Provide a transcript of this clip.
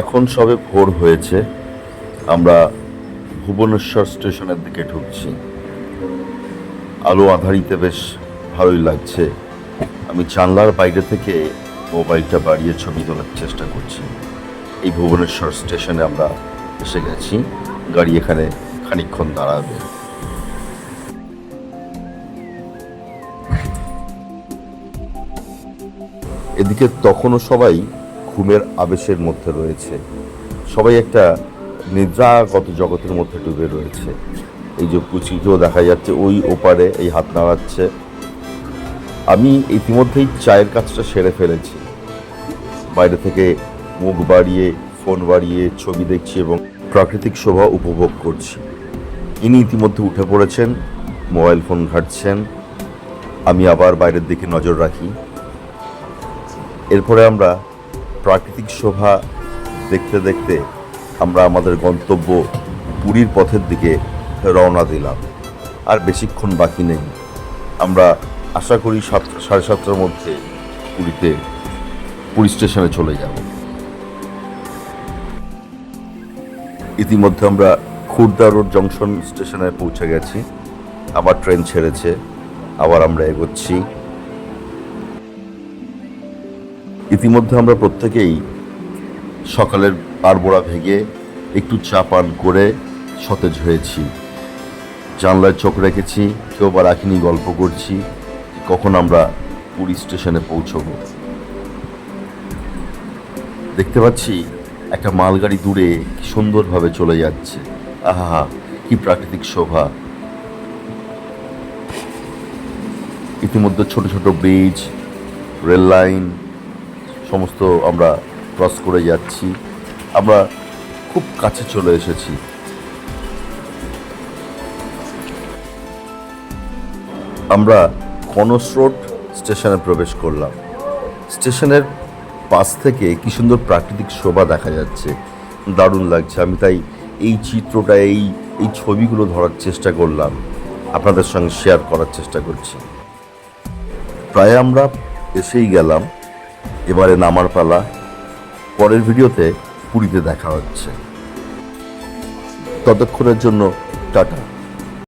এখন সবে ভোর হয়েছে। আমরা ভুবনেশ্বর স্টেশনের দিকে ঢুকছি। আলো আধারিতে বেশ ভালোই লাগছে। আমি জানলার বাইরে থেকে মোবাইলটা বাড়িয়ে ছবি তোলার চেষ্টা করছি। এই ভুবনেশ্বর স্টেশনে আমরা এসে গেছি। গাড়ি এখানে খানিকক্ষণ দাঁড়াবে। এদিকে তখনও সবাই ঘুমের আবেশের মধ্যে রয়েছে। সবাই একটা নিদ্রাগত জগতের মধ্যে ডুবে রয়েছে। এই যে পুচিকেও দেখা যাচ্ছে, ওই ওপারে এই হাত নাড়াচ্ছে। আমি ইতিমধ্যেই চায়ের কাজটা সেরে ফেলেছি। বাইরে থেকে মুখ বাড়িয়ে, ফোন বাড়িয়ে ছবি দেখছি এবং প্রাকৃতিক শোভা উপভোগ করছি। ইনি ইতিমধ্যে উঠে পড়েছেন, মোবাইল ফোন ঘাটছেন। আমি আবার বাইরের দিকে নজর রাখি। এরপরে আমরা প্রাকৃতিক শোভা দেখতে দেখতে আমরা আমাদের গন্তব্য পুরীর পথের দিকে রওনা দিলাম। আর বেশিক্ষণ বাকি নেই। আমরা আশা করি সাত, সাড়ে সাতটার মধ্যে পুরীতে, পুরী স্টেশনে চলে যাব। ইতিমধ্যে আমরা খুর্দা রোড জংশন স্টেশনে পৌঁছে গেছি। আবার ট্রেন ছেড়েছে। আবার আমরা এগোচ্ছি। ইতিমধ্যে আমরা প্রত্যেকেই সকালের পারবোড়া ভেঙে একটু চা পান করে সতেজ হয়েছি। জানলায় চোখ রেখেছি, কেউ বা রাখিনি গল্প করছি কখন আমরা পুরী স্টেশনে পৌঁছব। দেখতে পাচ্ছি একটা মালগাড়ি দূরে সুন্দরভাবে চলে যাচ্ছে। আহা কি প্রাকৃতিক শোভা। ইতিমধ্যে ছোট ছোট ব্রিজ, রেল লাইন সমস্ত আমরা ক্রস করে যাচ্ছি। আমরা খুব কাছে চলে এসেছি। আমরা কনস্রোড স্টেশনে প্রবেশ করলাম। স্টেশনের পাশ থেকে কি সুন্দর প্রাকৃতিক শোভা দেখা যাচ্ছে। দারুণ লাগছে। আমি তাই এই চিত্রটা, এই এই ছবিগুলো ধরার চেষ্টা করলাম। আপনাদের সঙ্গে শেয়ার করার চেষ্টা করছি। প্রায় আমরা এসেই গেলাম। এবারে নামার পালা পরের ভিডিওতে পুরীতে দেখা হচ্ছে। ততক্ষণের জন্য টাটা।